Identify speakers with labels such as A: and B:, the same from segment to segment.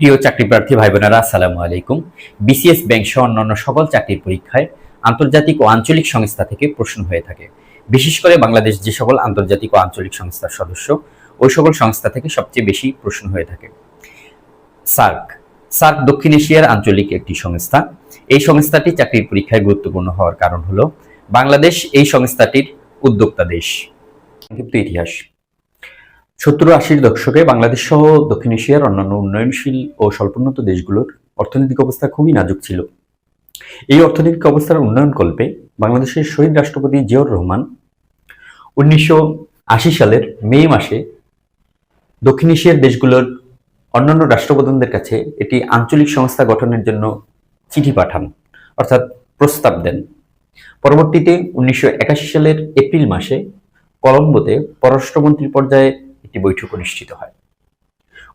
A: প্রিয় চাকরি প্রার্থী ভাই বোনেরা, আসসালামু আলাইকুম। বিসিএস ব্যাংক সহ অন্যান্য সকল চাকরির পরীক্ষায় আন্তর্জাতিক ও আঞ্চলিক সংস্থা থেকে প্রশ্ন হয়ে থাকে। বিশেষ করে বাংলাদেশ যে সকল আন্তর্জাতিক ও আঞ্চলিক সংস্থার সদস্য, ওই সকল সংস্থা থেকে সবচেয়ে বেশি প্রশ্ন হয়ে থাকে। সার্ক। সার্ক দক্ষিণ এশিয়ার আঞ্চলিক একটি সংস্থা। এই সংস্থাটি চাকরির পরীক্ষায় গুরুত্বপূর্ণ হওয়ার কারণ হলো, বাংলাদেশ এই সংস্থাটির উদ্যোক্তা দেশ। সংক্ষিপ্ত ইতিহাস। সত্তর আশির দশকে বাংলাদেশ সহ দক্ষিণ এশিয়ার অন্যান্য উন্নয়নশীল ও স্বল্পোন্নত দেশগুলোর অর্থনৈতিক অবস্থা খুবই নাজুক ছিল। এই অর্থনৈতিক অবস্থার উন্নয়ন কল্পে বাংলাদেশের শহীদ রাষ্ট্রপতি জিয়াউর রহমান উনিশশো আশি সালের মে মাসে দক্ষিণ এশিয়ার দেশগুলোর অন্যান্য রাষ্ট্রপ্রধানদের কাছে এটি আঞ্চলিক সংস্থা গঠনের জন্য চিঠি পাঠান, অর্থাৎ প্রস্তাব দেন। পরবর্তীতে উনিশশো একাশি সালের এপ্রিল মাসে কলম্বোতে পররাষ্ট্রমন্ত্রী পর্যায়ে একটি বৈঠক অনুষ্ঠিত হয়।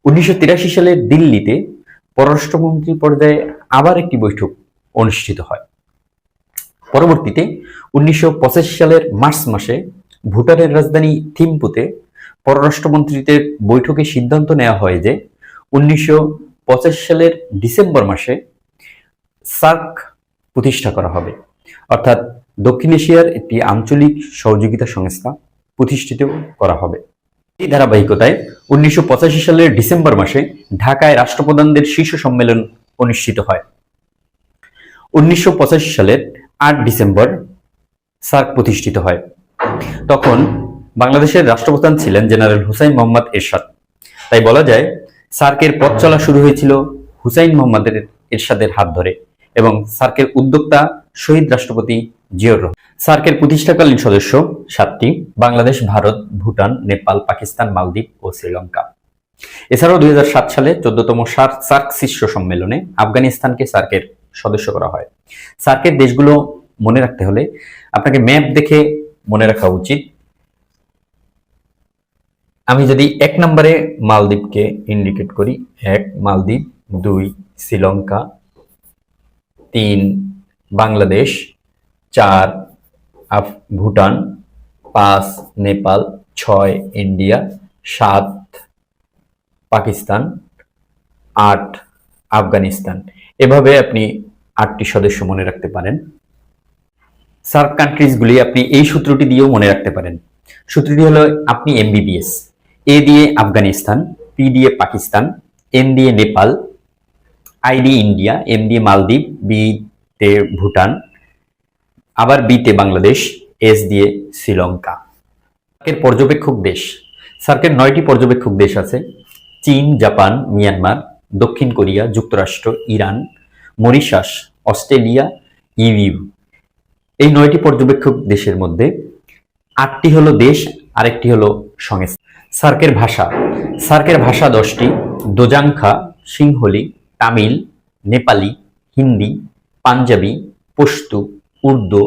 A: উনিশশো সালের দিল্লিতে পররাষ্ট্রমন্ত্রী পর্যায়ে আবার একটি বৈঠক অনুষ্ঠিত হয়। পরবর্তীতে উনিশশো পঁচাশি সালের মার্চ মাসে ভুটানের রাজধানী থিম্পুতে পররাষ্ট্রমন্ত্রীদের বৈঠকে সিদ্ধান্ত নেওয়া হয় যে উনিশশো পঁচাশি সালের ডিসেম্বর মাসে সার্ক প্রতিষ্ঠা করা হবে। অর্থাৎ দক্ষিণ এশিয়ার একটি আঞ্চলিক সহযোগিতা সংস্থা প্রতিষ্ঠিত করা হবে। এই ধারাবাহিকতায় উনিশশো সালের ডিসেম্বর মাসে ঢাকায় রাষ্ট্রপ্রধানদের শীর্ষ সম্মেলন অনুষ্ঠিত হয়। উনিশশো সালের আট ডিসেম্বর সার্ক প্রতিষ্ঠিত হয়। তখন বাংলাদেশের রাষ্ট্রপ্রধান ছিলেন জেনারেল হুসাইন মোহাম্মদ এরশাদ। তাই বলা যায়, সার্কের পথ চলা শুরু হয়েছিল হুসাইন মোহাম্মদের এরশাদের হাত ধরে এবং সার্কের উদ্যোক্তা শহীদ রাষ্ট্রপতি জিয়র রহমান। সার্কের প্রতিষ্ঠাকালীন সদস্য সাতটি, বাংলাদেশ, ভারত, ভুটান, নেপাল, পাকিস্তান, মালদ্বীপ ও শ্রীলঙ্কা। এছাড়াও দুই সাত সালে চোদ্দতম সার্ক শীর্ষ সম্মেলনে আফগানিস্তানকে সার্কের সদস্য করা হয়। সার্কের দেশগুলো মনে রাখতে হলে আপনাকে ম্যাপ দেখে মনে রাখা উচিত। আমি যদি এক নম্বরে মালদ্বীপকে ইন্ডিকেট করি, এক মালদ্বীপ, দুই শ্রীলঙ্কা, তিন বাংলাদেশ, চার ভুটান, পাঁচ, নেপাল, ছয়, ইন্ডিয়া, সাত, পাকিস্তান, আট, আফগানিস্তান। এভাবে আপনি আটটি সদস্য মনে রাখতে পারেন। সার্ক কান্ট্রিজগুলি আপনি এই সূত্রটি দিয়েও মনে রাখতে পারেন। সূত্রটি হলো, আপনি এমবিবিএস এ দিয়ে আফগানিস্তান পি দিয়ে পাকিস্তান এন দিয়ে নেপাল আই দিয়ে ইন্ডিয়া এম দিয়ে মালদ্বীপ বি তে ভুটান আবার বিতে বাংলাদেশ এস দিয়ে শ্রীলঙ্কা। সার্কের পর্যবেক্ষক দেশ। সার্কের নয়টি পর্যবেক্ষক দেশ আছে। চীন, জাপান, মিয়ানমার, দক্ষিণ কোরিয়া, যুক্তরাষ্ট্র, ইরান, মরিশাস, অস্ট্রেলিয়া ইউ এই নয়টি পর্যবেক্ষক দেশের মধ্যে আটটি হলো দেশ, আরেকটি হলো সংস্থা। সার্কের ভাষা। সার্কের ভাষা দশটি, দোজাংখা, সিংহলি, তামিল, নেপালি, হিন্দি, পাঞ্জাবি পশতু উর্দু,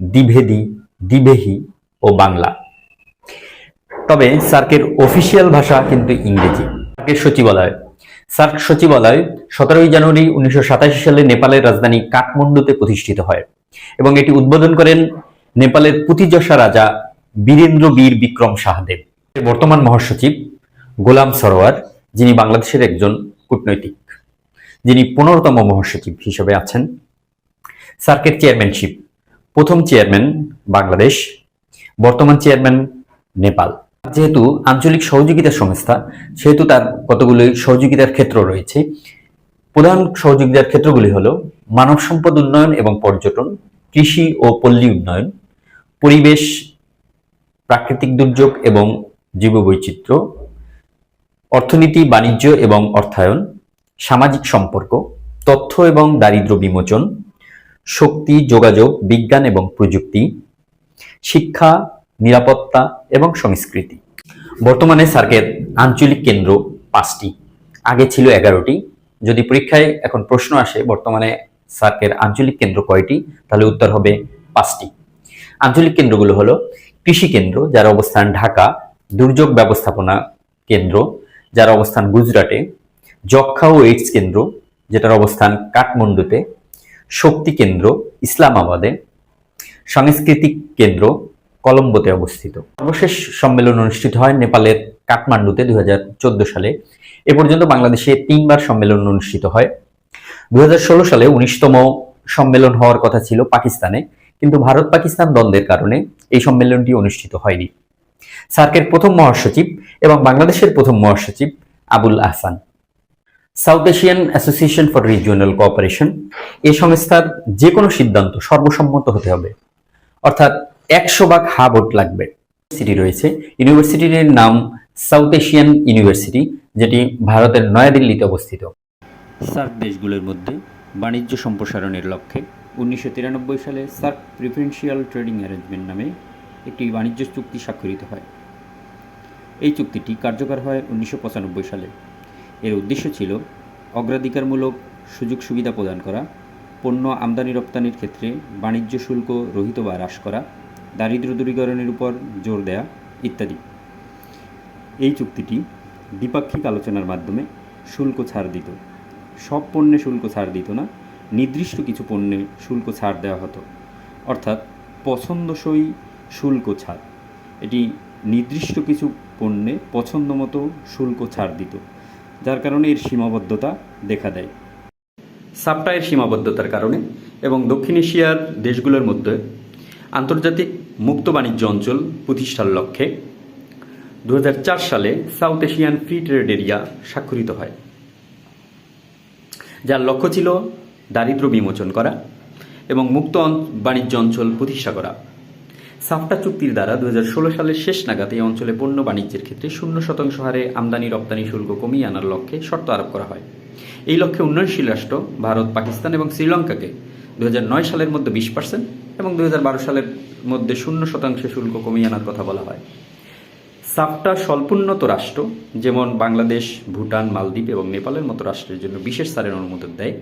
A: দ্বিভেদি, দ্বিবেহী ও বাংলা। তবে সার্কের অফিসিয়াল ভাষা কিন্তু ইংরেজি। সার্কের সচিবালয়। সার্ক সচিবালয় সতেরোই জানুয়ারি উনিশশো সাতাশি সালে নেপালের রাজধানী কাঠমান্ডুতে প্রতিষ্ঠিত হয় এবং এটি উদ্বোধন করেন নেপালের পুতিযশা রাজা বীরেন্দ্র বীর বিক্রম শাহদেব বর্তমান মহাসচিব গোলাম সরোয়ার, যিনি বাংলাদেশের একজন কূটনৈতিক, যিনি পনেরোতম মহাসচিব হিসেবে আছেন। সার্কের চেয়ারম্যানশিপ। প্রথম চেয়ারম্যান বাংলাদেশ, বর্তমান চেয়ারম্যান নেপাল। যেহেতু আঞ্চলিক সহযোগিতা সংস্থা, সেহেতু তার কতগুলি সহযোগিতার ক্ষেত্র রয়েছে। প্রধান সহযোগিতার ক্ষেত্রগুলি হলো মানব সম্পদ উন্নয়ন এবং পর্যটন, কৃষি ও পল্লী উন্নয়ন, পরিবেশ, প্রাকৃতিক দুর্যোগ এবং জীববৈচিত্র্য, অর্থনীতি, বাণিজ্য এবং অর্থায়ন, সামাজিক সম্পর্ক, তথ্য এবং দারিদ্র্য বিমোচন শক্তি, যোগাযোগ, বিজ্ঞান এবং প্রযুক্তি, শিক্ষা, নিরাপত্তা এবং সংস্কৃতি। বর্তমানে সার্কের আঞ্চলিক কেন্দ্র পাঁচটি, আগে ছিল এগারোটি। যদি পরীক্ষায় এখন প্রশ্ন আসে, বর্তমানে সার্কের আঞ্চলিক কেন্দ্র কয়টি, তাহলে উত্তর হবে পাঁচটি। আঞ্চলিক কেন্দ্রগুলো হলো কৃষি কেন্দ্র, যার অবস্থান ঢাকা, দুর্যোগ ব্যবস্থাপনা কেন্দ্র, যার অবস্থান গুজরাটে যক্ষা ও এইডস কেন্দ্র, যেটার অবস্থান কাঠমান্ডুতে শক্তি কেন্দ্র ইসলামাবাদে, সাংস্কৃতিক কেন্দ্র কলম্বোতে অবস্থিত। সর্বশেষ সম্মেলন অনুষ্ঠিত হয় নেপালের কাঠমান্ডুতে দুই হাজার চোদ্দ সালে। এ পর্যন্ত বাংলাদেশে তিনবার সম্মেলন অনুষ্ঠিত হয়। দুই হাজার ষোলো সালে উনিশতম সম্মেলন হওয়ার কথা ছিল পাকিস্তানে, কিন্তু ভারত পাকিস্তান দ্বন্দ্বের কারণে এই সম্মেলনটি অনুষ্ঠিত হয়নি। সার্কের প্রথম মহাসচিব এবং বাংলাদেশের প্রথম মহাসচিব Abul Ahsan. South Asian Association for Regional Cooperation এই সংস্থার যে কোনো সিদ্ধান্ত সর্বসম্মত হতে হবে। অর্থাৎ একশো ভাগ হা ভোট লাগবে। ইউনিভার্সিটি রয়েছে। ইউনিভার্সিটির নাম সাউথ এশিয়ান ইউনিভার্সিটি, যেটি ভারতের নয়াদিল্লিতে অবস্থিত। সার্ক দেশগুলোর মধ্যে বাণিজ্য সম্প্রসারণের লক্ষ্যে উনিশশো তিরানব্বই সালে সার্ক প্রিফারেন্সিয়াল ট্রেডিং অ্যারেঞ্জমেন্ট নামে একটি বাণিজ্য চুক্তি স্বাক্ষরিত হয়। এই চুক্তিটি কার্যকর হয় উনিশশো পঁচানব্বই সালে। এর উদ্দেশ্য ছিল অগ্রাধিকারমূলক সুযোগ সুবিধা প্রদান করা, পণ্য আমদানি রপ্তানির ক্ষেত্রে বাণিজ্য শুল্ক রহিত বা হ্রাস করা, দারিদ্র দূরীকরণের উপর জোর দেয়া ইত্যাদি। এই চুক্তিটি দ্বিপাক্ষিক আলোচনার মাধ্যমে শুল্ক ছাড় দিত। সব পণ্যে শুল্ক ছাড় দিত না, নির্দিষ্ট কিছু পণ্যে শুল্ক ছাড় দেওয়া হতো। অর্থাৎ পছন্দসই শুল্ক ছাড়। এটি নির্দিষ্ট কিছু পণ্যে পছন্দ মতো শুল্ক ছাড় দিত। যার কারণে এর সীমাবদ্ধতা দেখা দেয়। সাপটায়ের সীমাবদ্ধতার কারণে এবং দক্ষিণ এশিয়ার দেশগুলোর মধ্যে আন্তর্জাতিক মুক্ত বাণিজ্য অঞ্চল প্রতিষ্ঠার লক্ষ্যে দু হাজার চার সালে South Asian free trade area স্বাক্ষরিত হয়। যার লক্ষ্য ছিল দারিদ্র বিমোচন করা এবং মুক্ত বাণিজ্য অঞ্চল প্রতিষ্ঠা করা। সাফটা চুক্তির দ্বারা দু হাজার ষোলো সালের শেষ নাগাদ এই অঞ্চলে পণ্য বাণিজ্যের ক্ষেত্রে শূন্য শতাংশ হারে আমদানি, রপ্তানি শুল্ক কমিয়ে আনার লক্ষ্যে শর্ত আরোপ করা হয়। এই লক্ষ্যে উন্নয়নশীল রাষ্ট্র, ভারত, পাকিস্তান এবং শ্রীলঙ্কাকে দু হাজার নয় সালের মধ্যে বিশ পার্সেন্ট এবং দুই হাজার বারো সালের মধ্যে শূন্য শতাংশ শুল্ক কমিয়ে আনার কথা বলা হয়। সাফটা স্বল্পোন্নত রাষ্ট্র, যেমন বাংলাদেশ, ভুটান, মালদ্বীপ এবং নেপালের মতো রাষ্ট্রের জন্য বিশেষ সারের অনুমোদন দেয়।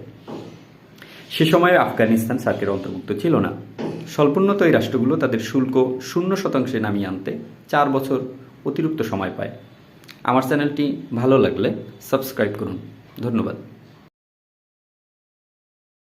A: সে সময়ে আফগানিস্তান সার্কের অন্তর্ভুক্ত ছিল না। স্বল্পোন্নত এই রাষ্ট্রগুলো তাদের শুল্ক শূন্য শতাংশে নামিয়ে আনতে চার বছর অতিরিক্ত সময় পায়। আমার চ্যানেলটি ভালো লাগলে সাবস্ক্রাইব করুন। ধন্যবাদ।